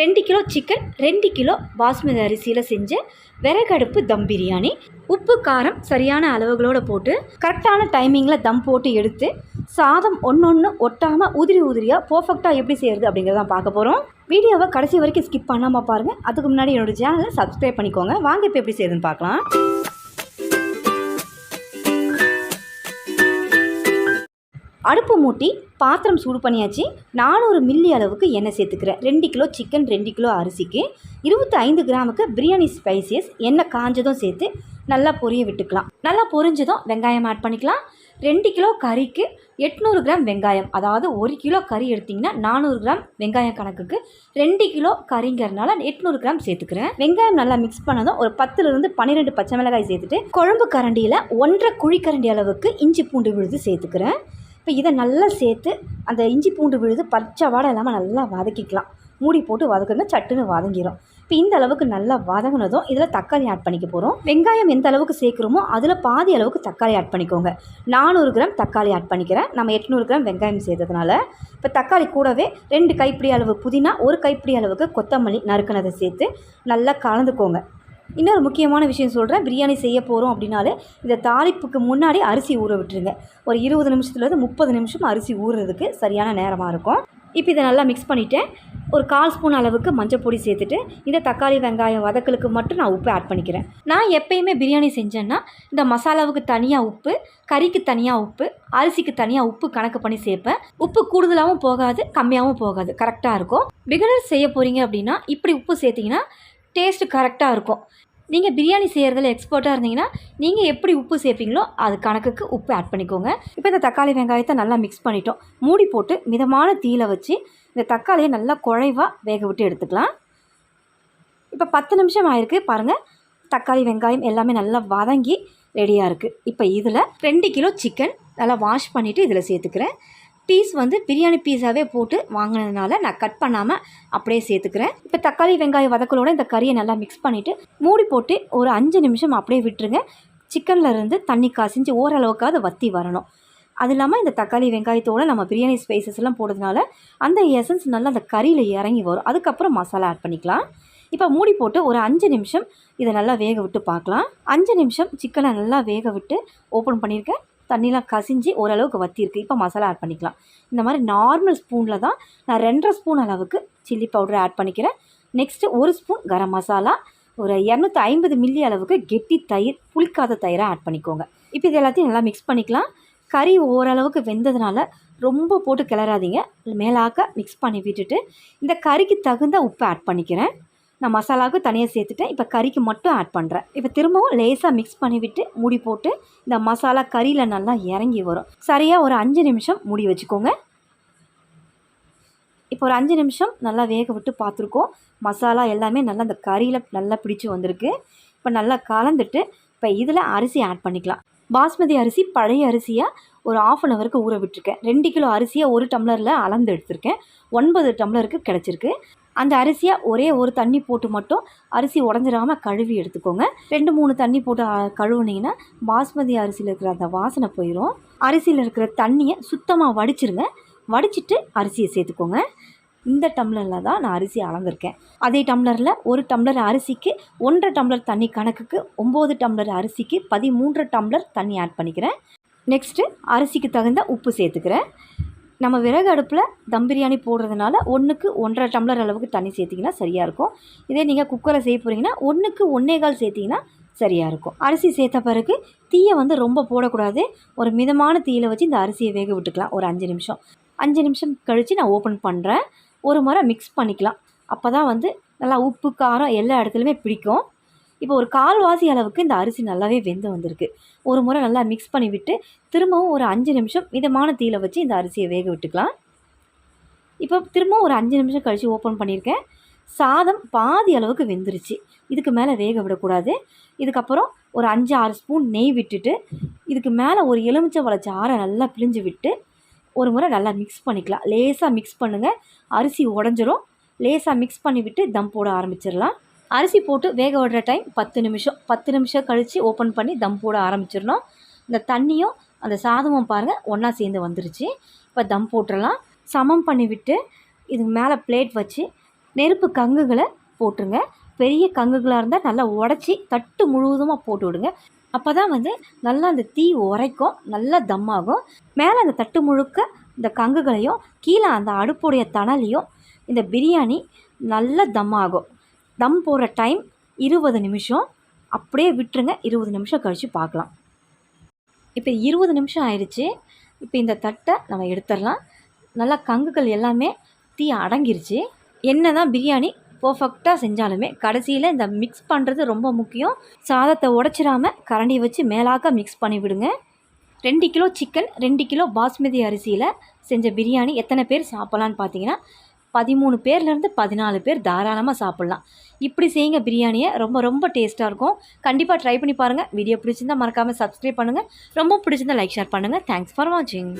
ரெண்டு kilo chicken ரெண்டு kilo basmati அரிசியில் செஞ்ச விறகடுப்பு தம் பிரியாணி. உப்பு காரம் சரியான அளவுகளோடு போட்டு கரெக்டான டைமிங்கில் தம் போட்டு எடுத்து சாதம் ஒன்று ஒன்று ஒட்டாமல் உதிரி உதிரியாக பர்ஃபெக்டாக எப்படி செய்கிறது அப்படிங்கிறத பார்க்க போகிறோம் வீடியோவை கடைசி வரைக்கும் ஸ்கிப் பண்ணாமல் பாருங்கள் அதுக்கு முன்னாடி என்னோடய சேனலை சப்ஸ்கிரைப் பண்ணிக்கோங்க. வாங்க இப்போ எப்படி செய்யுதுன்னு பார்க்கலாம். அடுப்பு மூட்டி பாத்திரம் சூடு பண்ணியாச்சு. நானூறு மில்லி அளவுக்கு எண்ணெய் சேர்த்துக்கிறேன். ரெண்டு கிலோ சிக்கன் ரெண்டு கிலோ அரிசிக்கு. இருபத்தி ஐந்து கிராமுக்கு பிரியாணி ஸ்பைசஸ் எண்ணெய் காஞ்சதும் சேர்த்து நல்லா பொரிய விட்டுக்கலாம். நல்லா பொரிஞ்சதும் வெங்காயம் ஆட் பண்ணிக்கலாம். ரெண்டு கிலோ கறிக்கு எட்நூறு கிராம் வெங்காயம். அதாவது ஒரு கிலோ கறி எடுத்திங்கன்னா நானூறு கிராம் வெங்காயம் கணக்குக்கு ரெண்டு கிலோ கறிங்கிறதுனால எட்நூறு கிராம் சேர்த்துக்கிறேன். வெங்காயம் நல்லா மிக்ஸ் பண்ணதும் ஒரு பத்துலேருந்து பன்னிரெண்டு பச்சை மிளகாய் சேர்த்துட்டு குழம்பு கரண்டியில் ஒன்றரை குழிக்கரண்டி அளவுக்கு இஞ்சி பூண்டு விழுது சேர்த்துக்கிறேன். இப்போ இதை நல்லா சேர்த்து அந்த இஞ்சி பூண்டு விழுது பச்சை வாடை இல்லாமல் நல்லா வதக்கிக்கலாம். மூடி போட்டு வதக்குங்க சட்டுன்னு வதங்கிடும் இப்போ இந்த அளவுக்கு நல்லா வதங்கினதும் இதில் தக்காளி ஆட் பண்ணிக்க போகிறோம். வெங்காயம் எந்த அளவுக்கு சேர்க்குறோமோ அதில் பாதி அளவுக்கு தக்காளி ஆட் பண்ணிக்கோங்க. நானூறு கிராம் தக்காளி ஆட் பண்ணிக்கிறேன். நம்ம எட்நூறு கிராம் வெங்காயம் சேர்த்ததுனால. இப்போ தக்காளி கூடவே ரெண்டு கைப்பிடி அளவு புதினா ஒரு கைப்பிடி அளவுக்கு கொத்தமல்லி நறுக்கினதை சேர்த்து நல்லா கலந்துக்கோங்க. இன்னொரு முக்கியமான விஷயம் சொல்கிறேன் பிரியாணி செய்ய போகிறோம் அப்படின்னாலே இந்த தாளிப்புக்கு முன்னாடி அரிசி ஊற விட்டுருங்க. ஒரு இருபது நிமிஷத்துலேருந்து முப்பது நிமிஷம் அரிசி ஊறுறதுக்கு சரியான நேரமாக இருக்கும். இப்போ இதை நல்லா மிக்ஸ் பண்ணிவிட்டேன் ஒரு கால் ஸ்பூன் அளவுக்கு மஞ்சள் பொடி சேர்த்துட்டு இந்த தக்காளி வெங்காயம் வதக்கலுக்கு மட்டும் நான் உப்பு ஆட் பண்ணிக்கிறேன். நான் எப்பயுமே பிரியாணி செஞ்சேன்னா இந்த மசாலாவுக்கு தனியாக உப்பு கறிக்கு தனியாக உப்பு அரிசிக்கு தனியாக உப்பு கணக்கு பண்ணி சேர்ப்பேன். உப்பு கூடுதலாகவும் போகாது கம்மியாகவும் போகாது. கரெக்டாக இருக்கும். பிகினர் செய்ய போகிறீங்க அப்படின்னா இப்படி உப்பு சேர்த்திங்கன்னா டேஸ்ட்டு கரெக்டாக இருக்கும். நீங்கள் பிரியாணி செய்கிறதுல எக்ஸ்பர்ட்டாக இருந்தீங்கன்னா நீங்கள் எப்படி உப்பு சேர்ப்பீங்களோ அது கணக்குக்கு உப்பு ஆட் பண்ணிக்கோங்க. இப்போ இந்த தக்காளி வெங்காயத்தை நல்லா மிக்ஸ் பண்ணிட்டோம். மூடி போட்டு மிதமான தீயில வச்சு இந்த தக்காளியை நல்லா குழைவாக வேக விட்டு எடுத்துக்கலாம். இப்போ பத்து நிமிஷம் ஆயிருக்கு. பாருங்கள் தக்காளி வெங்காயம் எல்லாமே நல்லா வதங்கி ரெடியாக இருக்குது இப்போ இதில் ரெண்டு கிலோ சிக்கன் நல்லா வாஷ் பண்ணிவிட்டு இதில் சேர்த்துக்கிறேன். பீஸ் வந்து பிரியாணி பீஸாகவே போட்டு வாங்கினதுனால நான் கட் பண்ணாமல் அப்படியே சேர்த்துக்கிறேன். இப்போ தக்காளி வெங்காயம் வதக்கலோட இந்த கறியை நல்லா மிக்ஸ் பண்ணிவிட்டு மூடி போட்டு ஒரு அஞ்சு நிமிஷம் அப்படியே விட்டுருங்க. சிக்கனில் இருந்து தண்ணி காசிஞ்சு ஓரளவுக்காவது வத்தி வரணும். அது இல்லாமல் இந்த தக்காளி வெங்காயத்தோடு நம்ம பிரியாணி ஸ்பைசஸ் எல்லாம் போடுறதுனால அந்த எசன்ஸ் நல்லா அந்த கறியில் இறங்கி வரும். அதுக்கப்புறம் மசாலா ஆட் பண்ணிக்கலாம். இப்போ மூடி போட்டு ஒரு அஞ்சு நிமிஷம் இதை நல்லா வேக விட்டு பார்க்கலாம். அஞ்சு நிமிஷம் சிக்கனை நல்லா வேக விட்டு ஓப்பன் பண்ணியிருக்கேன் தண்ணிலாம் கசிஞ்சு ஓரளவுக்கு வத்திருக்கு இப்போ மசாலா ஆட் பண்ணிக்கலாம். இந்த மாதிரி நார்மல் ஸ்பூனில் தான் நான் ரெண்டரை ஸ்பூன் அளவுக்கு சில்லி பவுடர் ஆட் பண்ணிக்கிறேன். நெக்ஸ்ட்டு ஒரு ஸ்பூன் கரம் மசாலா ஒரு இரநூத்தி ஐம்பது மில்லி அளவுக்கு கெட்டி தயிர் புளிக்காத தயிரை ஆட் பண்ணிக்கோங்க. இப்போ இது எல்லாத்தையும் நல்லா மிக்ஸ் பண்ணிக்கலாம். கறி ஓரளவுக்கு வெந்ததுனால ரொம்ப போட்டு கிளறாதீங்க. மேலாக்க மிக்ஸ் பண்ணி விட்டுட்டு இந்த கறிக்கு தகுந்த உப்பு ஆட் பண்ணிக்கிறேன். நான் மசாலாவுக்கு தனியாக சேர்த்துட்டேன். இப்போ கறிக்கு மட்டும் ஆட் பண்ணுறேன் இப்போ திரும்பவும் லேசாக மிக்ஸ் பண்ணிவிட்டு மூடி போட்டு இந்த மசாலா கறியில் நல்லா இறங்கி வரும். சரியாக ஒரு அஞ்சு நிமிஷம் மூடி வச்சுக்கோங்க. இப்போ ஒரு அஞ்சு நிமிஷம் நல்லா வேக விட்டு பார்த்துருக்கோம். மசாலா எல்லாமே நல்லா அந்த கறியில் நல்லா பிடிச்சி வந்திருக்கு. இப்போ நல்லா கலந்துட்டு இப்போ இதில் அரிசி ஆட் பண்ணிக்கலாம். பாஸ்மதி அரிசி பழைய அரிசியாக ஒரு ஆஃப் அன் ஹவருக்கு ஊற விட்டுருக்கேன். ரெண்டு கிலோ அரிசியாக ஒரு டம்ளரில் அளந்து எடுத்திருக்கேன். ஒன்பது டம்ளருக்கு கிடச்சிருக்கு. அந்த அரிசியை ஒரே ஒரு தண்ணி போட்டு மட்டும் அரிசி உடஞ்சிடாமல் கழுவி எடுத்துக்கோங்க. ரெண்டு மூணு தண்ணி போட்டு கழுவுனீங்கன்னா பாஸ்மதி அரிசியில் இருக்கிற அந்த வாசனை போயிடும் அரிசியில் இருக்கிற தண்ணியை சுத்தமாக வடிச்சிருங்க. வடிச்சிட்டு அரிசியை சேர்த்துக்கோங்க. இந்த டம்ளரில் தான் நான் அரிசி அளந்திருக்கேன். அதே டம்ளரில் ஒரு டம்ளர் அரிசிக்கு ஒன்றரை டம்ளர் தண்ணி கணக்குக்கு ஒம்பது டம்ளர் அரிசிக்கு பதிமூன்று டம்ளர் தண்ணி ஆட் பண்ணிக்கிறேன். நெக்ஸ்ட்டு அரிசிக்கு தகுந்த உப்பு சேர்த்துக்கிறேன். நம்ம விறகு அடுப்பில் தம் பிரியாணி போடுறதுனால ஒன்றுக்கு ஒன்றரை டம்ளர் அளவுக்கு தண்ணி சேர்த்திங்கன்னா சரியாக இருக்கும். இதே நீங்கள் குக்கரில் செய்ய போகிறீங்கன்னா ஒன்றுக்கு ஒன்றே கால் சேர்த்திங்கன்னா சரியாக இருக்கும். அரிசி சேர்த்த பிறகு தீயை வந்து ரொம்ப போடக்கூடாது. ஒரு மிதமான தீயில் வச்சு இந்த அரிசியை வேக விட்டுக்கலாம். ஒரு அஞ்சு நிமிஷம். அஞ்சு நிமிஷம் கழித்து நான் ஓப்பன் பண்ணுறேன் ஒரு முறை மிக்ஸ் பண்ணிக்கலாம். அப்போ தான் வந்து நல்லா உப்பு காரம் எல்லா இடத்துலையுமே பிடிக்கும். இப்போ ஒரு கால்வாசி அளவுக்கு இந்த அரிசி நல்லாவே வெந்து வந்திருக்கு. ஒரு முறை நல்லா மிக்ஸ் பண்ணி விட்டு திரும்பவும் ஒரு அஞ்சு நிமிஷம் மிதமான தீயில வச்சு இந்த அரிசியை வேக விட்டுக்கலாம். இப்போ திரும்பவும் ஒரு அஞ்சு நிமிஷம் கழித்து ஓப்பன் பண்ணியிருக்கேன். சாதம் பாதி அளவுக்கு வெந்துருச்சு. இதுக்கு மேலே வேக விடக்கூடாது. இதுக்கப்புறம் ஒரு அஞ்சு ஆறு ஸ்பூன் நெய் விட்டுட்டு இதுக்கு மேலே ஒரு எலுமிச்சை வள ஆறை நல்லா பிழிஞ்சு விட்டு ஒரு முறை நல்லா மிக்ஸ் பண்ணிக்கலாம். லேசாக மிக்ஸ் பண்ணுங்கள் அரிசி உடஞ்சிரும். லேசாக மிக்ஸ் பண்ணி விட்டு தம் போட ஆரம்பிச்சிடலாம். அரிசி போட்டு வேக விடுற டைம் பத்து நிமிஷம். பத்து நிமிஷம் கழித்து ஓப்பன் பண்ணி தம் போட ஆரம்பிச்சிடணும். இந்த தண்ணியும் அந்த சாதமும் பாருங்கள் ஒன்றா சேர்ந்து வந்துருச்சு. இப்போ தம் போட்டுடலாம். சமம் பண்ணி விட்டு இதுக்கு மேலே பிளேட் வச்சு நெருப்பு கங்குகளை போட்டுருங்க. பெரிய கங்குகளாக இருந்தால் நல்லா உடச்சி தட்டு முழுவதுமாக போட்டு விடுங்க. அப்போ தான் வந்து நல்லா அந்த தீ உரைக்கும் நல்லா தம்மாகும் மேலே அந்த தட்டு முழுக்க இந்த கங்குகளையும் கீழே அந்த அடுப்புடைய தணலையும் இந்த பிரியாணி நல்லா தம் ஆகும். தம் போடுற டைம் இருபது நிமிஷம். அப்படியே விட்டுருங்க இருபது நிமிஷம் கழித்து பார்க்கலாம். இப்போ இருபது நிமிஷம் ஆயிடுச்சு. இப்போ இந்த தட்டை நம்ம எடுத்துடலாம். நல்லா கங்குகள் எல்லாமே தீ அடங்கிருச்சு. என்ன தான் பிரியாணி பர்ஃபெக்டாக செஞ்சாலுமே கடைசியில் இந்த மிக்ஸ் பண்ணுறது ரொம்ப முக்கியம். சாதத்தை உடச்சிடாம கரண்டி வச்சு மேலாக்க மிக்ஸ் பண்ணி விடுங்க. ரெண்டு கிலோ சிக்கன் ரெண்டு கிலோ பாஸ்மதி அரிசியில் செஞ்ச பிரியாணி எத்தனை பேர் சாப்பிட்லான்னு பார்த்தீங்கன்னா பதிமூணு பேர்லேருந்து பதினாலு பேர் தாராளமாக சாப்பிட்லாம். இப்படி செய்யுங்க பிரியாணியை. ரொம்ப ரொம்ப டேஸ்ட்டாக இருக்கும். கண்டிப்பாக ட்ரை பண்ணி பாருங்கள் வீடியோ பிடிச்சிருந்தா மறக்காமல் சப்ஸ்கிரைப் பண்ணுங்கள் ரொம்ப பிடிச்சிருந்தா லைக் ஷேர் பண்ணுங்கள் தேங்க்ஸ் ஃபார் வாட்சிங்